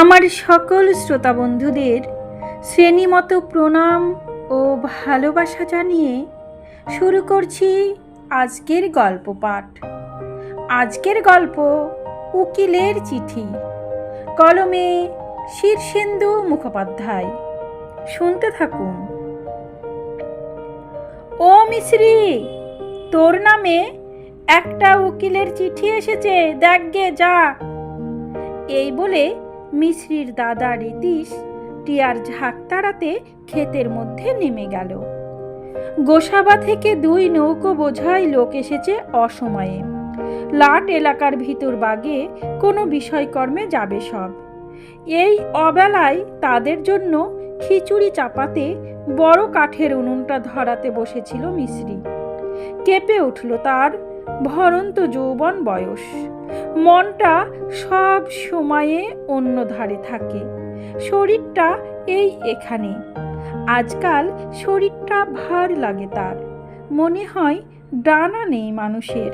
আমার সকল শ্রোতা বন্ধুদের শ্রেণীমতো প্রণাম ও ভালোবাসা জানিয়ে শুরু করছি আজকের গল্প পাঠ। আজকের গল্প উকিলের চিঠি। কলমে শীর্ষেন্দু মুখোপাধ্যায়। শুনতে থাকুন। ও মিশ্রি, তোর নামে একটা উকিলের চিঠি এসেছে। দেখ গে, যা। এই বলে মিশ্রির দাদা রীতিশ টিয়ার ঝাঁক তাড়াতে ক্ষেতের মধ্যে নেমে গেল। গোসাবা থেকে দুই নৌকো বোঝাই লোক এসেছে অসময়ে। লাট এলাকার ভিতর বাগে কোনো বিষয়কর্মে যাবে সব। এই অবেলায় তাদের জন্য খিচুড়ি চাপাতে বড় কাঠের উনুনটা ধরাতে বসেছিল মিশ্রি কেঁপে উঠল তার ভরন্ত যৌবন বয়স। মনটা সব সময়ে অন্য ধারে থাকে। শরীরটা এই এখানে। আজকাল শরীরটা ভার লাগে তার। মনে হয় ডানা নেই মানুষের।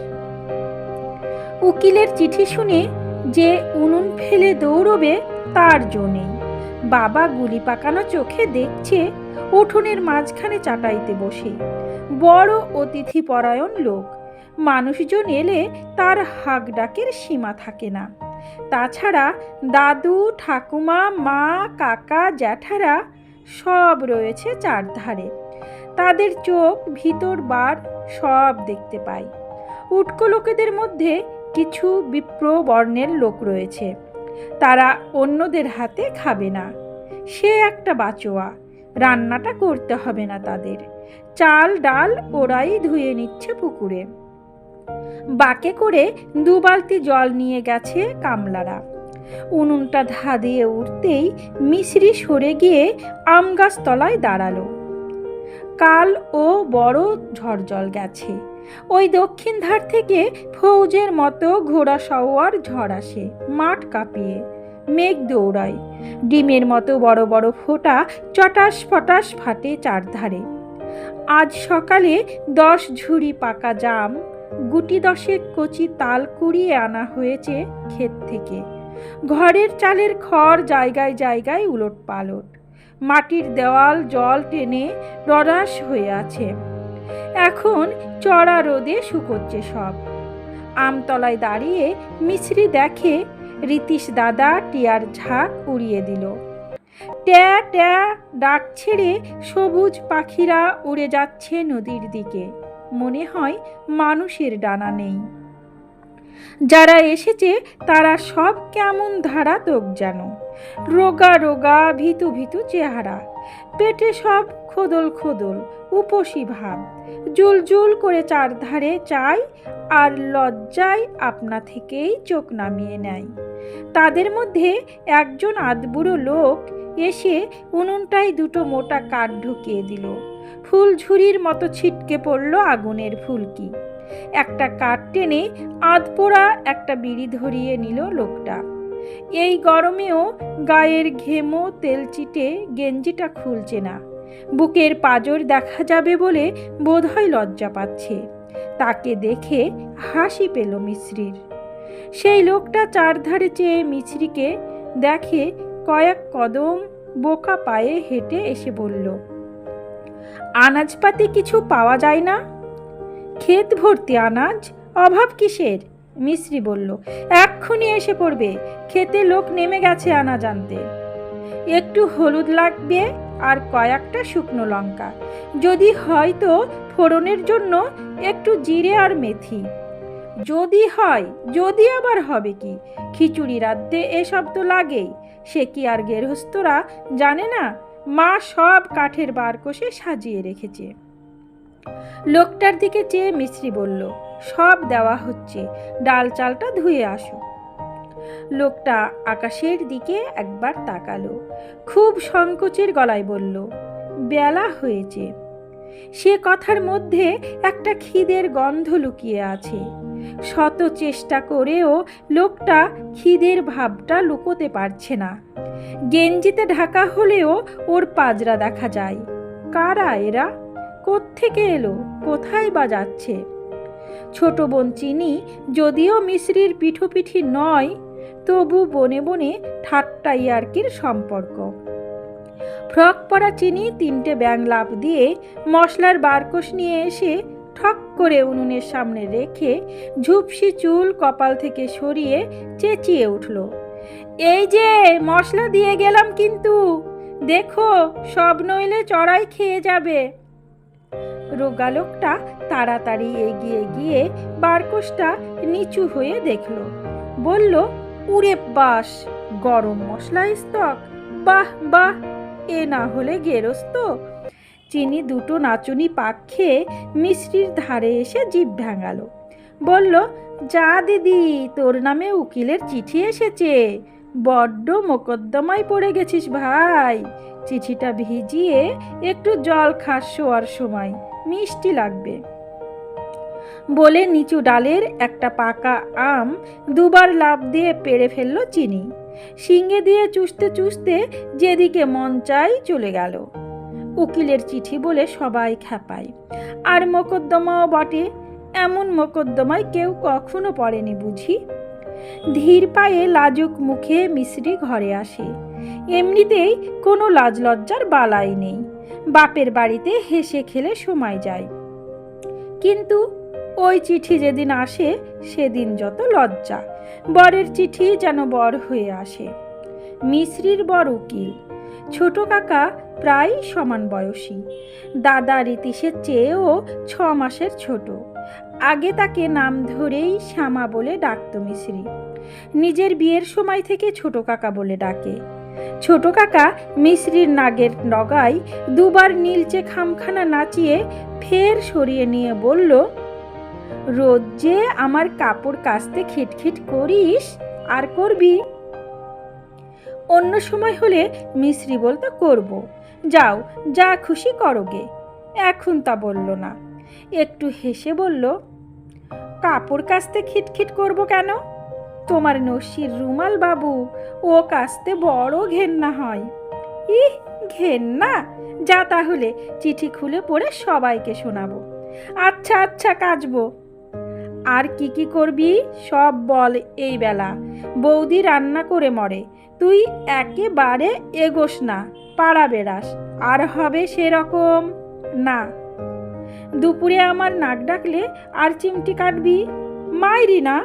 উকিলের চিঠি শুনে যে উনুন ফেলে দৌড়বে, তার জো নেই। বাবা গুলি পাকানো চোখে দেখছে, উঠোনের মাঝখানে চাটাইতে বসে। বড় অতিথি পরায়ণ লোক। মানুষজন এলে তার হাক ডাকের সীমা থাকে না। তাছাড়া দাদু, ঠাকুমা, মা, কাকা, জ্যাঠারা সব রয়েছে চারধারে। তাদের চোখ, ভিতর, বার সব দেখতে পায় উটকো লোকেদের মধ্যে কিছু বিপ্র বর্ণের লোক রয়েছে। তারা অন্যদের হাতে খাবে না। সে একটা বাচোয়া। রান্নাটা করতে হবে না তাদের। চাল, ডাল ওরাই ধুয়ে নিচ্ছে পুকুরে। বাকে করে দু বালতি জল নিয়ে গেছে কামলারা। উনুনটা ধা দিয়ে উঠতেই মিশ্রি সরে গিয়ে আম গাছ তলায় দাঁড়াল। কাল ও বড় ঝড় জল গেছে। ওই দক্ষিণ ধার থেকে ফৌজের মতো ঘোড়া সওয়ার ঝড় আসে মাঠ কাঁপিয়ে, মেঘ দৌড়ায়। ডিমের মতো বড় বড় ফোঁটা চটাস ফটাস ফাটে চারধারে। আজ সকালে দশ ঝুড়ি পাকা জাম গুটি দশেক কচি তাল কুড়িয়ে আনা হয়েছে ক্ষেত থেকে। ঘরের চালের খড় জায়গায় জায়গায় উলট পালট মাটির দেওয়াল, জল টেনে ররাস হয়ে আছে। এখন চড়া রোদে শুকোচ্ছে সব। আমতলায় দাঁড়িয়ে মিশ্রি দেখে রীতিশ দাদা টিয়ার ঝাঁক উড়িয়ে দিল। ট্যা ট্যা, ডাক ছেড়ে সবুজ পাখিরা উড়ে যাচ্ছে নদীর দিকে। মনে হয় মানুষের ডানা নেই। যারা এসেছে, তারা সব কেমন ধারা তোক যেন রোগা রোগা ভিতু ভিতু চেহারা। পেটে সব খোদল খোদল, উপসী ভাব। জুল জুল করে চারধারে চাই, আর লজ্জায় আপনা থেকেই চোখ নামিয়ে নেয়। তাদের মধ্যে একজন আদবুড়ো লোক এসে উনুনটায় দুটো মোটা কাঠ ঢুকিয়ে দিল। ফুল ঝুরির মতো ছিটকে পড়ল আগুনের ফুলকি। একটা কাঠ টেনে আধপোড়া একটা বিড়ি ধরিয়ে নিল লোকটা। এই গরমেও গায়ের ঘেমো তেল চিটে গেঞ্জিটা খুলছে না। বুকের পাজর দেখা যাবে বলে বোধহয় লজ্জা পাচ্ছে। তাকে দেখে হাসি পেল মিশ্রির সেই লোকটা চারধারে চেয়ে মিছরিকে দেখে কয়েক কদম বোকা পায়ে হেঁটে এসে বলল আনাজপাতি কিছু পাওয়া যায় না? ক্ষেত ভর্তি আনাজ? অভাব কিসের? মিশ্রি বলল, এক্ষুনি এসে পড়বে, খেতে লোক নেমে গেছে আনাজ আনতে। একটু হলুদ লাগবে আর কয়েকটা শুকনো লঙ্কা। যদি হয়তো ফোড়নের জন্য একটু জিরে আর মেথি। যদি হয়, যদি আবার হবে কি? খিচুড়ি রাঁধতে এসব তো লাগেই। সে কি আর গেরহস্থরা জানে না? মা সব কাঠের বার কষে সাজিয়ে রেখেছে। লোকটার দিকে চেয়ে মিশ্রি বলল, সব দেওয়া হচ্ছে, ডাল চালটা ধুয়ে আসো। লোকটা আকাশের দিকে একবার তাকালো, খুব সংকোচের গলায় বলল, বেলা হয়েছে। সে কথার মধ্যে একটা খিদের গন্ধ লুকিয়ে আছে। শত চেষ্টা করেও লোকটা খিদের ভাবটা লুকোতে পারছে না। গেঞ্জিতে ঢাকা হলেও ওর পাজরা দেখা যায়। কারা এরা? কোত্থেকে এলো? কোথায় বা যাচ্ছে? ছোট বোন চিনি, যদিও মিশ্রির পিঠোপিঠি নয়, তবু বনে বনে ঠাট্টা ইয়ার্কির সম্পর্ক। ফ্রক পরা চিনি তিনটে ব্যাং লাভ দিয়ে মশলার বারকোষ নিয়ে এসে ঠক করে উনুনের সামনে রেখে ঝুপসি চুল কপাল থেকে সরিয়ে চেঁচিয়ে উঠল। এই যে, মশলা দিয়ে গেলাম কিন্তু। দেখো, সব নইলে চড়াই খেয়ে যাবে। রোগালোকটা তাড়াতাড়ি এগিয়ে গিয়ে বারকোষটা নিচু হয়ে দেখল। বলল, উড়ে বাস, গরম মশলা স্তক। বাহ বাহ, এ না হলে গেরস্ত। চিনি দুটো নাচুনি পাক খেয়ে মিষ্টির ধারে এসে জিভ ভেঙালো। বলল, যা দিদি, তোর নামে উকিলের চিঠি এসেছে। বড্ড মোকদ্দমায় পড়ে গেছিস ভাই। চিঠিটা ভিজিয়ে একটু জল খাস শোয়ার সময়, মিষ্টি লাগবে বলে নিচু ডালের একটা পাকা আম দুবার লাভ দিয়ে পেড়ে ফেলল চিনি। শিঙে দিয়ে চুষতে চুষতে যেদিকে মন চাই চলে গেল। উকিলের চিঠি বলে সবাই খেপায় আর মোকদ্দমাও বটে, এমন মোকদ্দমায় কেউ কখনো পড়েনি বুঝি? ধীর পায়ে লাজুক মুখে মিশ্রি ঘরে আসে। এমনিতেই কোনো লাজ লজ্জার বালাই নেই। বাপের বাড়িতে হেসে খেলে সময় যায়। কিন্তু ওই চিঠি যেদিন আসে, সেদিন যত লজ্জা, বরের চিঠি যেন বর হয়ে আসে। মিশ্রির বর উকিল। ছোট কাকা প্রায় সমান বয়সী। দাদা রীতিশের চেয়েও ছ মাসের ছোট। আগে তাকে নাম ধরেই শ্যামা বলে ডাকত মিশ্রি নিজের বিয়ের সময় থেকে ছোট কাকা বলে ডাকে। ছোট কাকা মিশ্রির নাগের নগায় দুবার নীলচে খামখানা নাচিয়ে ফের সরিয়ে নিয়ে বলল, রোজ যে আমার কাপড় কাচতে খিটখিট করিস, আর করবি? অন্য সময় হলে মিশ্রি বলতো, করব। যাও, যা খুশি করোগে এখন তা বলল না। একটু হেসে বলল, কাপড় কাচতে খিটখিট করব কেন? তোমার নসির রুমাল বাবু, ও কাচতে বড় ঘেন্না হয়। ইহ, ঘেন্না? যা তাহলে চিঠি খুলে পড়ে সবাইকে শোনাবো। আচ্ছা আচ্ছা কাচবো। আর কি কি করবি? সব বল এই বেলা। বৌদি রান্না করে মরে। তুই একেবারে এগোস না। পাড়া বেড়াস আর হবে সেরকম? না। দুপুরে আমার নাক ডাকলে আর চিমটি কাটবি? মাইরি না।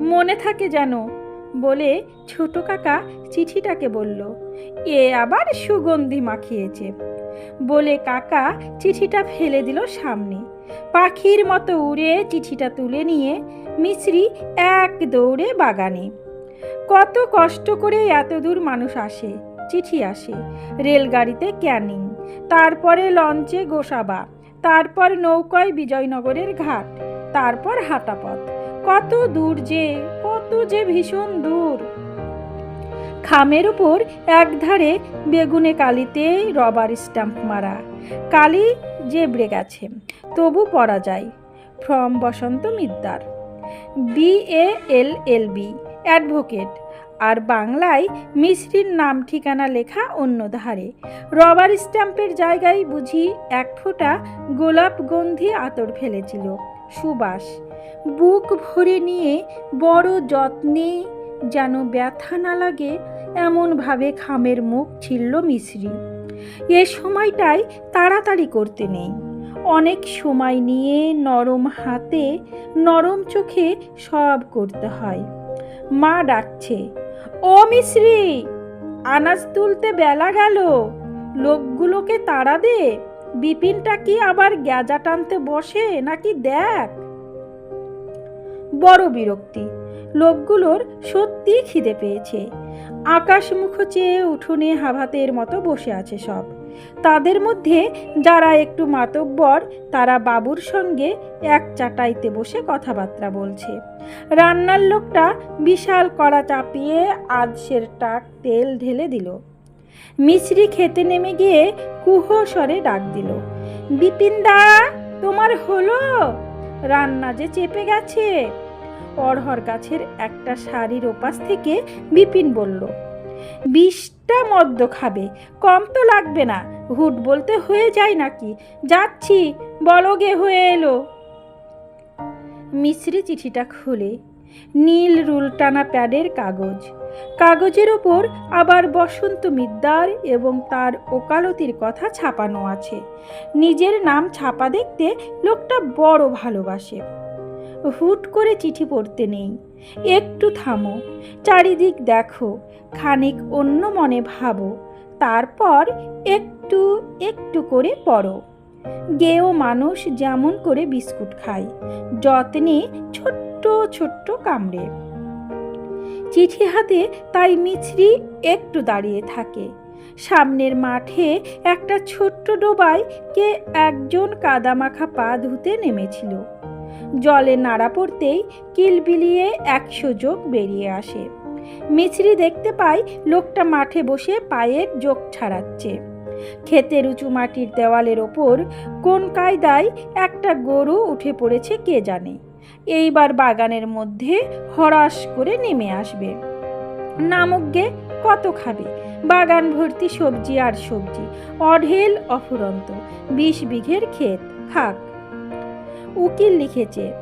মনে থাকে যেন, বলে ছোট কাকা চিঠিটাকে বলল। এ আবার সুগন্ধি মাখিয়েছে। বলে কাকা চিঠিটা ফেলে দিল সামনে। পাখির মতো উড়ে চিঠিটা তুলে নিয়ে মিশ্রি এক দৌড়ে বাগানে। কত কষ্ট করে এত দূর মানুষ আসে। চিঠি আসে। রেলগাড়িতে ক্যানিং, তারপরে লঞ্চে গোসাবা, তারপর নৌকায় বিজয়নগরের ঘাট, তারপর হাঁটাপথ। কত দূর যে, কত যে ভীষণ দূর। খামের উপর একধারে বেগুনে কালিতে রবার স্ট্যাম্প মারা। কালি জেবড়ে গেছে, তবু পড়া যায়। From Basanta Middar. B advocate. আর বাংলায় মিশ্রির নাম ঠিকানা লেখা অন্য ধারে। রবার স্ট্যাম্পের জায়গায় বুঝি এক ফোঁটা গোলাপ গন্ধি আতর ফেলেছিল। সুবাস, বুক ভরে নিয়ে বড় যত্নে যেন ব্যথা না লাগে এমনভাবে খামের মুখ ছিল মিশ্রি এ সময়টায় তাড়াতাড়ি করতে নেই। অনেক সময় নিয়ে নরম হাতে নরম চোখে সব করতে হয়। মা ডাকছে ও মিশ্রি, আনাজ তুলতে বেলা গেল। লোকগুলোকে তাড়া দে, বিপিনটা কি আবার গ্যাজা টানতে বসে নাকি দেখ? বড় বিরক্তি। লোকগুলোর সত্যি খিদে পেয়েছে। আকাশমুখ চেয়ে উঠোনে হাভাতের মতো বসে আছে সব। তাদের মধ্যে যারা একটু মাতব্বর, তারা বাবুর সঙ্গে এক চাটাইতে বসে কথাবার্তা বলছে। রান্নার লোকটা বিশাল কড়া চাপিয়ে আধসের টাক তেল ঢেলে দিল। মিছরি খেতে নেমে গিয়ে কুহ স্বরে ডাক দিল, বিপিনদা, তোমার হলো? রান্না যে চেপে গেছে অরহর গাছের একটা শাড়ির ওপাশ থেকে বিপিন বলল, বিষটা মদ্য খাবে, কম তো লাগবে না, হুট বলতে হয়ে যায় নাকি, যাচ্ছি, বলগে হয়ে এলো। মিশ্রি চিঠিটা খুলে নীল রুলটানা প্যাডের কাগজ, কাগজের ওপর আবার বসন্ত মিদ্দার এবং তার ওকালতির কথা ছাপানো আছে। নিজের নাম ছাপা দেখতে লোকটা বড় ভালোবাসে। হুট করে চিঠি পড়তে নেই। একটু থামো, চারিদিক দেখো, খানিক অন্য মনে ভাবো, তারপর একটু একটু করে পড়ো। গেও মানুষ যেমন করে বিস্কুট খায়, যত্নে ছোট্ট ছোট্ট কামড়ে। চিঠি হাতে তাই মিছরি একটু দাঁড়িয়ে থাকে। সামনের মাঠে একটা ছোট্ট ডোবায় কে একজন কাদামাখা পা ধুতে নেমেছিল। জলে নাড়া পড়তেই কিলবিলিয়ে একশো যোগ বেরিয়ে আসে। মিছরি দেখতে পায় লোকটা মাঠে বসে পায়ের যোগ ছাড়াচ্ছে। ক্ষেতের উঁচু মাটির দেওয়ালের ওপর কোন কায়দায় একটা গরু উঠে পড়েছে কে জানে। এইবার বাগানের মধ্যে হরাস করে নেমে আসবে। নামজ্ঞে, কত খাবে? বাগান ভর্তি সবজি আর সবজি, অঢেল অফুরন্ত, বিশ বিঘের ক্ষেত খাক উকিল লিখেছে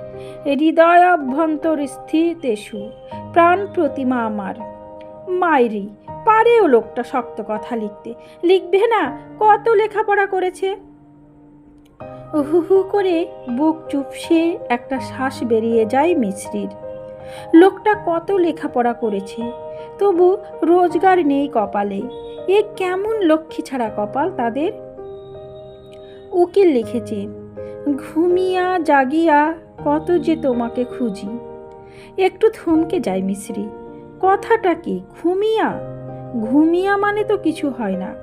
হৃদয় অভ্যন্তর স্থিতেষু প্রাণ প্রতিমা আমার। মাইরি, পারেও লোকটা শক্ত কথা লিখতে। লিখবে না, কত লেখাপড়া করেছে? হু হু করে বুক চুপসে একটা শ্বাস বেরিয়ে যায় মিশ্রির লোকটা কত লেখাপড়া করেছে? তবু রোজগার নেই কপালে। এ কেমন লক্ষ্মী ছাড়া কপাল তাদের? উকিল লিখেছে ঘুমিয়া জাগিয়া কত যে তোমাকে খুঁজি। একটু থমকে যায় মিশ্রি, কথাটা কি, ঘুমিয়া? ঘুমিয়া মানে তো কিছু হয় না,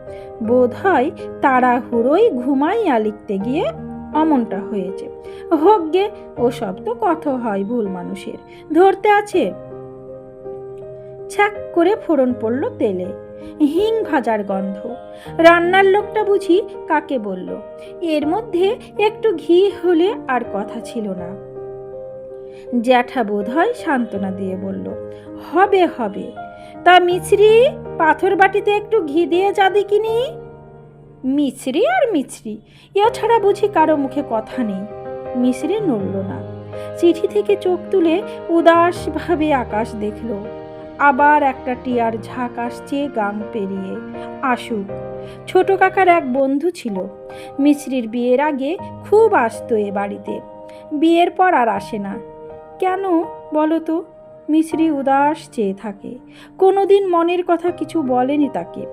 বোধ হয় তাড়াহুড়োই ঘুমাইয়া লিখতে গিয়ে অমনটা হয়েছে। হোক গে ও সব তো কথা হয় ভুল মানুষের, ধরতে আছে। ছ্যাক করে ফোড়ন পড়ল তেলে। হিং ভাজার গন্ধ। রান্নার লোকটা বুঝি কাকে বলল। এর মধ্যে একটু ঘি হলে আর কথা ছিল না। জ্যাঠা বোধ হয় সান্ত্বনা দিয়ে বলল, হবে হবে। তা মিছরি, পাথর বাটিতে একটু ঘি দিয়ে যা দেখিনি মিছরি আর মিছরি এছাড়া বুঝি কারও মুখে কথা নেই? মিছরি নড়ল না। চিঠি থেকে চোখ তুলে উদাসভাবে আকাশ দেখল। আবার একটা টিয়ার ঝাঁক আসছে গাং পেরিয়ে। আসুক। ছোট কাকার এক বন্ধু ছিল। মিছরির বিয়ের আগে খুব আসতো এ বাড়িতে। বিয়ের পর আর আসে না। কেন বলো তো? উদাস চেয়ে থাকে। কোনোদিন মনের কথা কিছু বলেনি তাকে।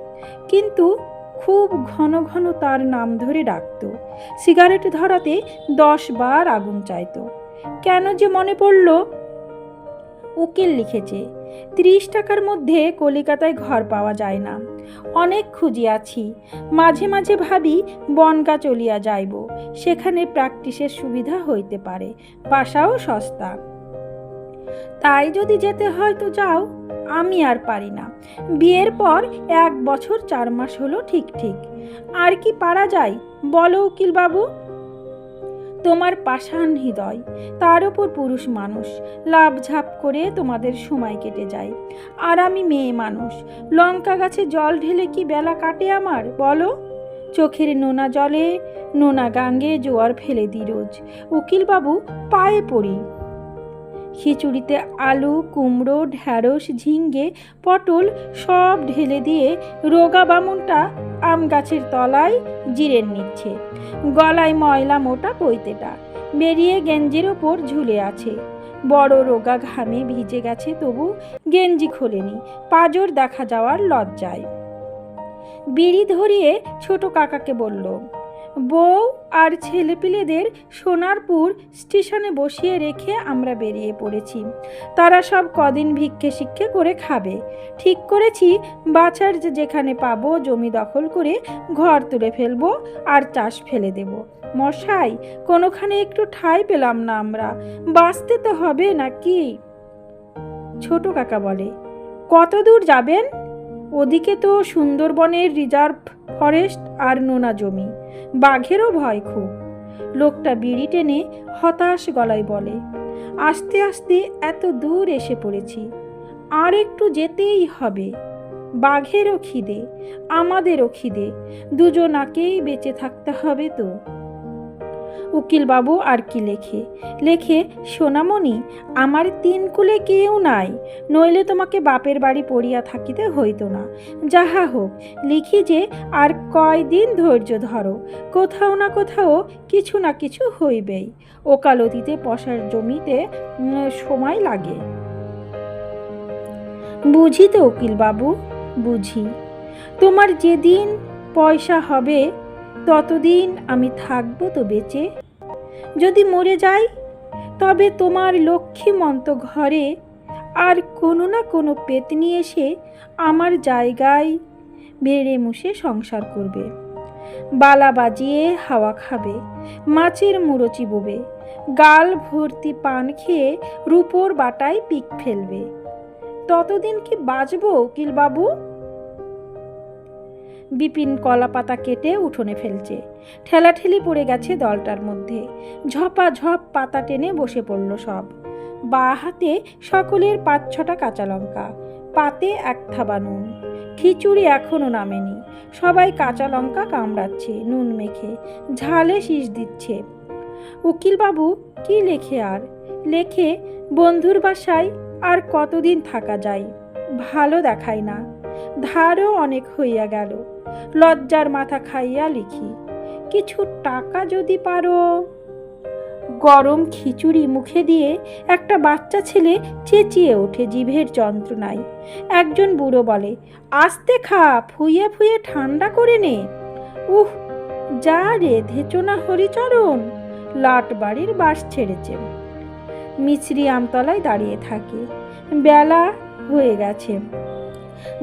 কিন্তু খুব ঘন ঘন তার নাম ধরে ডাকত। সিগারেট ধরাতে দশ বার আগুন চাইত। কেন যে মনে পড়ল? উকিল লিখেছে ত্রিশ টাকার মধ্যে কলিকাতায় ঘর পাওয়া যায় না। অনেক খুঁজিয়াছি। মাঝে মাঝে ভাবি বনগা চলিয়া যাইব। সেখানে প্র্যাকটিসের সুবিধা হইতে পারে, বাসাও সস্তা। তাই যদি যেতে হয় তো যাও, আমি আর পারি না। বিয়ের পর এক বছর চার মাস হলো ঠিক ঠিক। আর কি পারা যায়, বলো উকিলবাবু। বাবু তোমার পাষাণ হৃদয়, তার উপর পুরুষ মানুষ। লাভ ঝাপ করে তোমাদের সময় কেটে যায়। আর আমি মেয়ে মানুষ, লঙ্কা গাছে জল ঢেলে কি বেলা কাটে আমার, বলো? চোখের নোনা জলে, নোনা গাঙ্গে জোয়ার ফেলে দিই রোজ। উকিলবাবু, পায়ে পড়ি। খিচুড়িতে আলু, কুমড়ো, ঢ্যাঁড়স, ঝিঙ্গে, পটল সব ঢেলে দিয়ে রোগা বামুনটা আম গাছের তলায় জিরেন নিচ্ছে গলায় ময়লা মোটা পৈতেটা। বেরিয়ে গেঞ্জির ওপর ঝুলে আছে। বড় রোগা ঘামে ভিজে গেছে তবু গেঞ্জি খোলেনি। পাজর দেখা যাওয়ার লজ্জায়। বিড়ি ধরিয়ে ছোট কাকাকে বলল বউ আর ছেলেপিলেদের সোনারপুর স্টেশনে বসিয়ে রেখে আমরা বেরিয়ে পড়েছি। তারা সব কদিন ভিক্ষে শিক্ষে করে খাবে। ঠিক করেছি, বাছার যে যেখানে পাবো জমি দখল করে ঘর তুলে ফেলব আর চাষ ফেলে দেব। মশাই, কোনোখানে একটু ঠাঁই পেলাম না আমরা। বাঁচতে তো হবে নাকি? ছোট কাকা বলে কত দূর যাবেন? ওদিকে তো সুন্দরবনের রিজার্ভ ফরেস্ট আর নোনা জমি। বাঘেরও ভয় খুব। লোকটা বিড়ি টেনে হতাশ গলায় বলে, আস্তে আস্তে এত দূর এসে পড়েছি, আর একটু যেতেই হবে। বাঘেরও খিদে, আমাদেরও খিদে, দুজনাকেই বেঁচে থাকতে হবে তো। উকিলবাবু আর কি লেখে? লেখে, সোনামণি, আমার তিন কুলে কেউ নাই, নইলে তোমাকে বাপের বাড়ি পড়িয়া থাকিতে হইত না। যাহা হোক, লিখি যে আর কয়দিন ধৈর্য ধরো, কোথাও না কোথাও কিছু না কিছু হইবেই। ওকালতিতে পশার জমিতে সময় লাগে। বুঝি তো উকিলবাবু? বুঝি। তোমার যেদিন পয়সা হবে ততদিন আমি থাকব তো বেঁচে। যদি মরে যাই, তবে তোমার লক্ষ্মীমন্ত ঘরে আর কোনো না কোনো পেতনি এসে আমার জায়গায় বেড়ে মুশে সংসার করবে। বালা বাজিয়ে হাওয়া খাবে, মাছের মুড়ো বোবে, গাল ভর্তি পান খেয়ে রূপোর বাটায় পিক ফেলবে। ততদিন কি বাঁচবো উকিলবাবু? বিপিন কলা পাতা কেটে উঠোনে ফেলছে। ঠেলাঠেলি পড়ে গেছে দলটার মধ্যে। ঝপা ঝপ পাতা টেনে বসে পড়ল সব। বা হাতে সকলের পাঁচ ছটা কাঁচা লঙ্কা, পাতে এক থাবা নুন। খিচুড়ি এখনও নামেনি। সবাই কাঁচা লঙ্কা কামড়াচ্ছে, নুন মেখে, ঝালে শীষ দিচ্ছে। উকিলবাবু, কি লেখে আর? লেখে, বন্ধুর বাসায় আর কতদিন থাকা যায়? ভালো দেখায় না। ধারও অনেক হইয়া গেল। লজ্জার মাথা খাইয়া লিখি, কিছু টাকা যদি পারো? গরম খিচুড়ি মুখে দিয়ে একটা বাচ্চা ছেলে চেঁচিয়ে ওঠে জিভের যন্ত্রণায়। একজন বুড়ো বলে, আস্তে খা, ফুয়ে ফুয়ে ঠান্ডা করে নে। উহ, যা রে ধেচনা হরিচরণ লাট বাড়ির বাস ছেড়েছে। মিছরি আমতলায় দাঁড়িয়ে থাকে। বেলা হয়ে গেছে।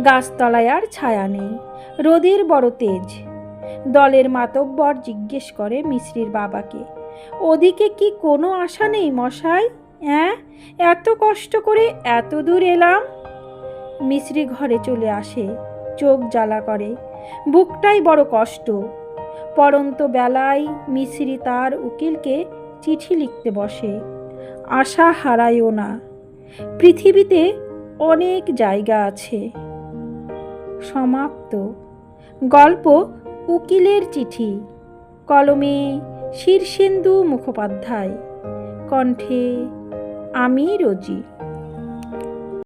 গাছতলায় আর ছায়া নেই। রোদের বড় তেজ। দলের মাতব্বর জিজ্ঞেস করে মিশ্রির বাবাকে, ওদিকে কি কোনো আশা নেই মশাই? হ্যাঁ এত কষ্ট করে এত দূর এলাম? মিশ্রি ঘরে চলে আসে, চোখ জ্বালা করে। বুকটাই বড় কষ্ট। পরন্ত বেলায় মিশ্রি তার উকিলকে চিঠি লিখতে বসে, আশা হারায়ও না। পৃথিবীতে অনেক জায়গা আছে। সমাপ্ত। গল্প উকিলের চিঠি। কলমে শীর্ষেন্দু মুখোপাধ্যায়। কণ্ঠে আমি রোজি।